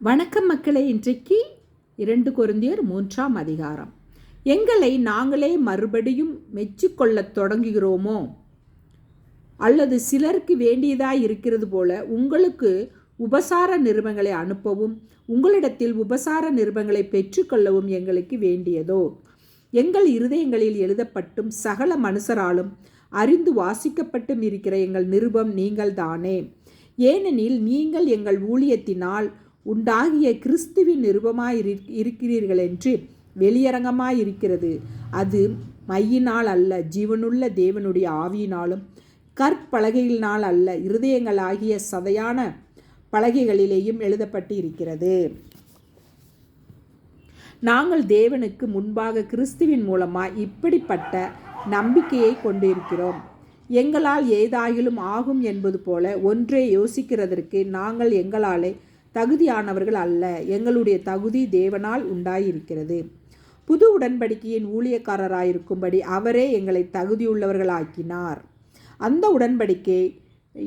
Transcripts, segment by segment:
வணக்கம் மக்களே இன்றைக்கு இரண்டு குருந்தியர் மூன்றாம் அதிகாரம். எங்களை நாங்களே மறுபடியும் மெச்சிக்கொள்ளத் தொடங்குகிறோமோ? அல்லது சிலருக்கு வேண்டியதாய் இருக்கிறது போல உங்களுக்கு உபசார நிருபங்களை அனுப்பவும் உங்களிடத்தில் உபசார நிருபங்களை பெற்றுக்கொள்ளவும் எங்களுக்கு வேண்டியதோ? எங்கள் இருதயங்களில் எழுதப்பட்டும் சகல மனுஷராலும் அறிந்து வாசிக்கப்பட்டும் இருக்கிற எங்கள் நிருபம் நீங்கள் தானே ஏனெனில் நீங்கள் எங்கள் ஊழியத்தினால் உண்டாகிய கிறிஸ்துவின் நிருபமாய் இருக்கிறீர்கள் என்று வெளியரங்கமாயிருக்கிறது. அது மையினால் அல்ல ஜீவனுள்ள தேவனுடைய ஆவியினாலும் கற்பலகையினால் அல்ல இருதயங்களாகிய சதையான பலகைகளிலேயும் எழுதப்பட்டு இருக்கிறது நாங்கள் தேவனுக்கு முன்பாக கிறிஸ்துவின் மூலமாக இப்படிப்பட்ட நம்பிக்கையை கொண்டிருக்கிறோம். எங்களால் ஏதாயிலும் ஆகும் என்பது போல ஒன்றே யோசிக்கிறதற்கு நாங்கள் எங்களாலே தகுதியானவர்கள் அல்ல. எங்களுடைய தகுதி தேவனால் உண்டாயிருக்கிறது. புது உடன்படிக்கையின் ஊழியக்காரராயிருக்கும்படி அவரே எங்களை தகுதியுள்ளவர்களாக்கினார் அந்த உடன்படிக்கை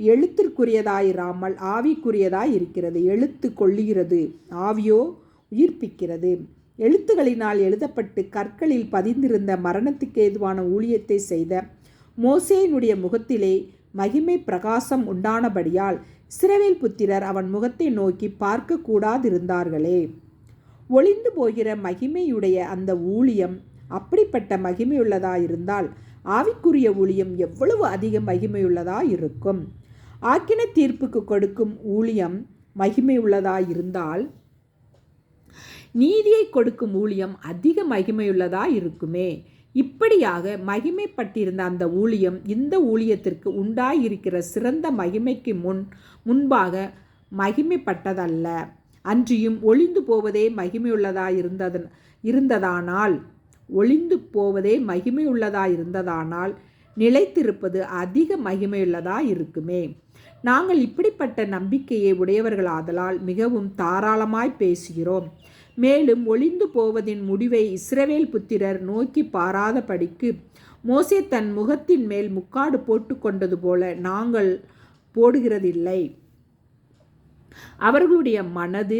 எழுத்திற்குரியதாயிராமல் ஆவிக்குரியதாய் இருக்கிறது எழுத்து கொள்ளுகிறது ஆவியோ உயிர்ப்பிக்கிறது. எழுத்துகளினால் எழுதப்பட்டு கற்களில் பதிந்திருந்த மரணத்துக்கு ஏதுவான ஊழியத்தை செய்த மோசேனுடைய முகத்திலே மகிமை பிரகாசம் உண்டானபடியால் சிறவேல் புத்திரர் அவன் முகத்தை நோக்கி பார்க்க கூடாதிருந்தார்களே ஒளிந்து போகிற மகிமையுடைய அந்த ஊழியம் அப்படிப்பட்ட மகிமையுள்ளதாயிருந்தால் ஆவிக்குரிய ஊழியம் எவ்வளவு அதிக மகிமையுள்ளதா இருக்கும் ஆக்கின தீர்ப்புக்கு கொடுக்கும் ஊழியம் மகிமையுள்ளதா இருந்தால் நீதியை கொடுக்கும் ஊழியம் அதிக மகிமையுள்ளதாக இருக்குமே இப்படியாக மகிமைப்பட்டிருந்த அந்த ஊழியம் இந்த ஊழியத்திற்கு உண்டாயிருக்கிற சிறந்த மகிமைக்கு முன் முன்பாக மகிமைப்பட்டதல்ல. அன்றியும் ஒளிந்து போவதே மகிமையுள்ளதாக இருந்ததன் இருந்ததானால் ஒளிந்து போவதே மகிமையுள்ளதாக இருந்ததானால் நிலைத்திருப்பது அதிக மகிமையுள்ளதாக இருக்குமே நாங்கள் இப்படிப்பட்ட நம்பிக்கையை உடையவர்களாதலால் மிகவும் தாராளமாய் பேசுகிறோம். மேலும் ஒளிந்து போவதின் முடிவை இஸ்ரவேல் புத்திரர் நோக்கி பாராதபடிக்கு மோசே தன் முகத்தின் மேல் முக்காடு போட்டுக்கொண்டது போல நாங்கள் போடுகிறதில்லை. அவர்களுடைய மனது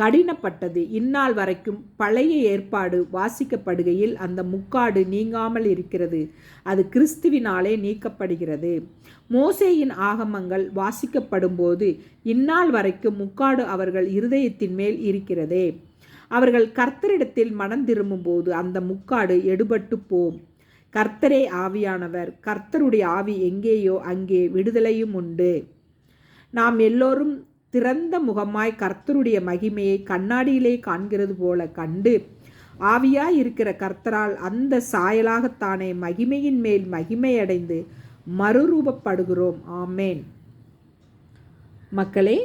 கடினப்பட்டது. இந்நாள் வரைக்கும் பழைய ஏற்பாடு வாசிக்கப்படுகையில் அந்த முக்காடு நீங்காமல் இருக்கிறது. அது கிறிஸ்துவினாலே நீக்கப்படுகிறது. மோசேயின் ஆகமங்கள் வாசிக்கப்படும் போது இந்நாள் வரைக்கும் முக்காடு அவர்கள் இருதயத்தின் மேல் இருக்கிறதே. அவர்கள் கர்த்தரிடத்தில் மனம் திரும்பும்போது அந்த முக்காடு எடுபட்டு போம். கர்த்தரே ஆவியானவர் கர்த்தருடைய ஆவி எங்கேயோ அங்கே விடுதலையும் உண்டு. நாம் எல்லோரும் திறந்த முகமாய் கர்த்தருடைய மகிமையை கண்ணாடியிலே காண்கிறது போல கண்டு ஆவியாய் இருக்கிற கர்த்தரால் அந்த சாயலாகத்தானே மகிமையின் மேல் மகிமையடைந்து மறுரூபப்படுகிறோம். ஆமேன். மக்களே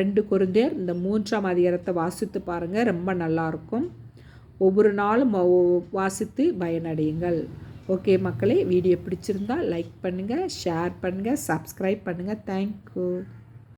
ரெண்டு குருந்தேர் இந்த மூன்றாம் அதிகாரத்தை வாசித்து பாருங்கள் ரொம்ப நல்லாயிருக்கும். ஒவ்வொரு நாளும் வாசித்து பயனடையுங்கள். ஓகே மக்களே வீடியோ பிடிச்சிருந்தால் லைக் பண்ணுங்கள் ஷேர் பண்ணுங்கள் சப்ஸ்கிரைப் பண்ணுங்கள் தேங்க்யூ.